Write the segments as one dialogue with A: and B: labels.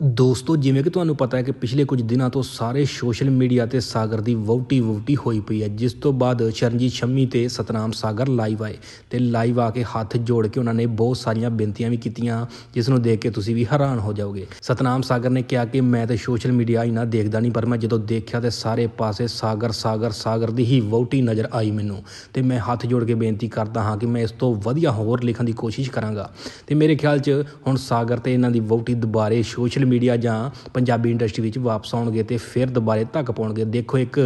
A: ਦੋਸਤੋ, ਜਿਵੇਂ ਕਿ ਤੁਹਾਨੂੰ ਪਤਾ ਹੈ ਕਿ ਪਿਛਲੇ ਕੁਝ ਦਿਨਾਂ ਤੋਂ ਸਾਰੇ ਸੋਸ਼ਲ ਮੀਡੀਆ ਤੇ ਸਾਗਰ ਦੀ ਵਹੁਟੀ ਵਹੁਟੀ ਹੋਈ ਪਈ ਹੈ, ਜਿਸ ਤੋਂ ਬਾਅਦ ਚਰਨਜੀਤ ਸ਼ੰਮੀ ਤੇ ਸਤਨਾਮ ਸਾਗਰ ਲਾਈਵ ਆਏ ਤੇ ਲਾਈਵ ਆ ਕੇ ਹੱਥ ਜੋੜ ਕੇ ਉਹਨਾਂ ਨੇ ਬਹੁਤ ਸਾਰੀਆਂ ਬੇਨਤੀਆਂ ਵੀ ਕੀਤੀਆਂ, ਜਿਸ ਨੂੰ ਦੇਖ ਕੇ ਤੁਸੀਂ ਵੀ ਹੈਰਾਨ ਹੋ ਜਾਓਗੇ। ਸਤਨਾਮ ਸਾਗਰ ਨੇ ਕਿਹਾ ਕਿ ਮੈਂ ਤਾਂ ਸੋਸ਼ਲ ਮੀਡੀਆ ਇਨਾ ਦੇਖਦਾ ਨਹੀਂ, ਪਰ ਮੈਂ ਜਦੋਂ ਦੇਖਿਆ ਤੇ ਸਾਰੇ ਪਾਸੇ ਸਾਗਰ ਸਾਗਰ ਸਾਗਰ ਦੀ ਹੀ ਵਹੁਟੀ ਨਜ਼ਰ ਆਈ ਮੈਨੂੰ ਤੇ ਮੈਂ ਹੱਥ ਜੋੜ ਕੇ ਬੇਨਤੀ ਕਰਦਾ ਹਾਂ ਕਿ ਮੈਂ ਇਸ ਤੋਂ ਵਧੀਆ ਹੋਰ ਲਿਖਣ ਦੀ ਕੋਸ਼ਿਸ਼ ਕਰਾਂਗਾ। ਤੇ ਮੇਰੇ ਖਿਆਲ 'ਚ ਹੁਣ ਸਾਗਰ ਤੇ ਇਹਨਾਂ ਦੀ ਵਹੁਟੀ ਦੁਬਾਰੇ ਸੋਸ਼ਲ ਮੀਡੀਆ ਜਾਂ ਪੰਜਾਬੀ ਇੰਡਸਟਰੀ ਵਿੱਚ ਵਾਪਸ ਆਉਣਗੇ ਤੇ ਫਿਰ ਦੁਬਾਰੇ ਧੱਕ ਪਾਉਣਗੇ। ਦੇਖੋ, ਇੱਕ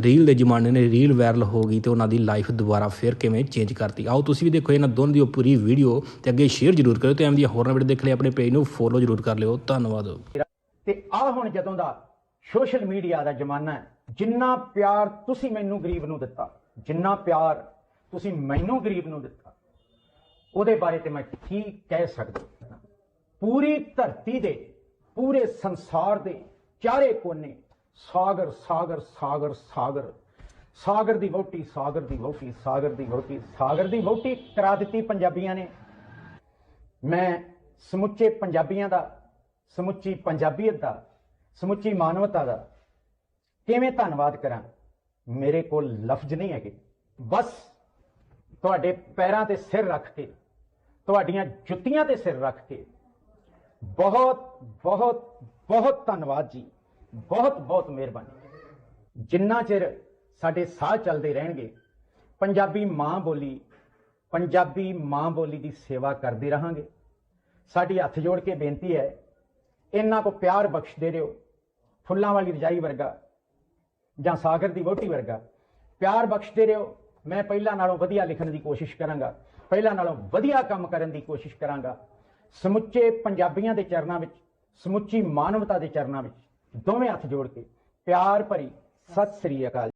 A: ਰੀਲ ਦੇ ਜ਼ਮਾਨੇ ਨੇ ਰੀਲ ਵਾਇਰਲ ਹੋ ਗਈ ਤੇ ਉਹਨਾਂ ਦੀ ਲਾਈਫ ਦੁਬਾਰਾ ਫਿਰ ਕਿਵੇਂ ਚੇਂਜ ਕਰਤੀ। ਆਓ, ਤੁਸੀਂ ਵੀ ਦੇਖੋ ਇਹਨਾਂ ਦੋਨਾਂ ਦੀ ਉਹ ਪੂਰੀ ਵੀਡੀਓ ਤੇ ਅੱਗੇ ਸ਼ੇਅਰ ਜ਼ਰੂਰ ਕਰਿਓ ਤੇ ਐਵੇਂ ਦੀਆਂ ਹੋਰਾਂ ਵੀਡੀਓ ਦੇਖ ਲਈ ਆਪਣੇ ਪੇਜ ਨੂੰ ਫੋਲੋ ਜ਼ਰੂਰ ਕਰ ਲਿਓ। ਧੰਨਵਾਦ।
B: ਤੇ ਆ ਹੁਣ ਜਦੋਂ ਦਾ ਸੋਸ਼ਲ ਮੀਡੀਆ ਦਾ ਜ਼ਮਾਨਾ ਹੈ, ਜਿੰਨਾ ਪਿਆਰ ਤੁਸੀਂ ਮੈਨੂੰ ਗਰੀਬ ਨੂੰ ਦਿੱਤਾ, ਜਿੰਨਾ ਪਿਆਰ ਤੁਸੀਂ ਮੈਨੂੰ ਗਰੀਬ ਨੂੰ ਦਿੱਤਾ, ਉਹਦੇ ਬਾਰੇ ਤੇ ਮੈਂ ਕੀ ਕਹਿ ਸਕਦਾ ਪੂਰੀ ਧਰਤੀ ਦੇ ਪੂਰੇ ਸੰਸਾਰ ਦੇ ਚਾਰੇ ਕੋਨੇ ਸਾਗਰ ਸਾਗਰ ਸਾਗਰ ਸਾਗਰ। ਸਾਗਰ ਦੀ ਵਹੁਟੀ, ਸਾਗਰ ਦੀ ਵਹੁਟੀ, ਸਾਗਰ ਦੀ ਵਹੁਟੀ, ਸਾਗਰ ਦੀ ਵਹੁਟੀ ਕਰਾ ਦਿੱਤੀ ਪੰਜਾਬੀਆਂ ਨੇ। ਮੈਂ ਸਮੁੱਚੇ ਪੰਜਾਬੀਆਂ ਦਾ, ਸਮੁੱਚੀ ਪੰਜਾਬੀਅਤ ਦਾ, ਸਮੁੱਚੀ ਮਾਨਵਤਾ ਦਾ ਕਿਵੇਂ ਧੰਨਵਾਦ ਕਰਾਂ? ਮੇਰੇ ਕੋਲ ਲਫ਼ਜ਼ ਨਹੀਂ ਹੈਗੇ। ਬਸ ਤੁਹਾਡੇ ਪੈਰਾਂ ਤੇ ਸਿਰ ਰੱਖ ਕੇ, ਤੁਹਾਡੀਆਂ ਜੁੱਤੀਆਂ ਤੇ ਸਿਰ ਰੱਖ ਕੇ ਬਹੁਤ ਬਹੁਤ ਬਹੁਤ ਧੰਨਵਾਦ ਜੀ। ਬਹੁਤ ਬਹੁਤ ਮਿਹਰਬਾਨੀ। ਜਿੰਨਾ ਚਿਰ ਸਾਡੇ ਸਾਹ ਚੱਲਦੇ ਰਹਿਣਗੇ, ਪੰਜਾਬੀ ਮਾਂ ਬੋਲੀ, ਪੰਜਾਬੀ ਮਾਂ ਬੋਲੀ ਦੀ ਸੇਵਾ ਕਰਦੇ ਰਹਾਂਗੇ। ਸਾਡੀ ਹੱਥ ਜੋੜ ਕੇ ਬੇਨਤੀ ਹੈ ਇਹਨਾਂ ਕੋ ਪਿਆਰ ਬਖਸ਼ਦੇ ਦੇ ਦਿਓ ਫੁੱਲਾਂ ਵਾਲੀ ਰਜਾਈ ਵਰਗਾ ਜਾਂ ਸਾਗਰ ਦੀ ਵੋਟੀ ਵਰਗਾ, ਪਿਆਰ ਬਖਸ਼ਦੇ ਦੇ ਦਿਓ ਮੈਂ ਪਹਿਲਾਂ ਨਾਲੋਂ ਵਧੀਆ ਲਿਖਣ ਦੀ ਕੋਸ਼ਿਸ਼ ਕਰਾਂਗਾ, ਪਹਿਲਾਂ ਨਾਲੋਂ ਵਧੀਆ ਕੰਮ ਕਰਨ ਦੀ ਕੋਸ਼ਿਸ਼ ਕਰਾਂਗਾ। ਸਮੁੱਚੇ ਪੰਜਾਬੀਆਂ ਦੇ ਚਰਨਾਂ ਵਿੱਚ, ਸਮੁੱਚੀ ਮਾਨਵਤਾ ਦੇ ਚਰਨਾਂ ਵਿੱਚ ਦੋਵੇਂ ਹੱਥ ਜੋੜ ਕੇ ਪਿਆਰ ਭਰੀ ਸਤਿ ਸ੍ਰੀ ਅਕਾਲ।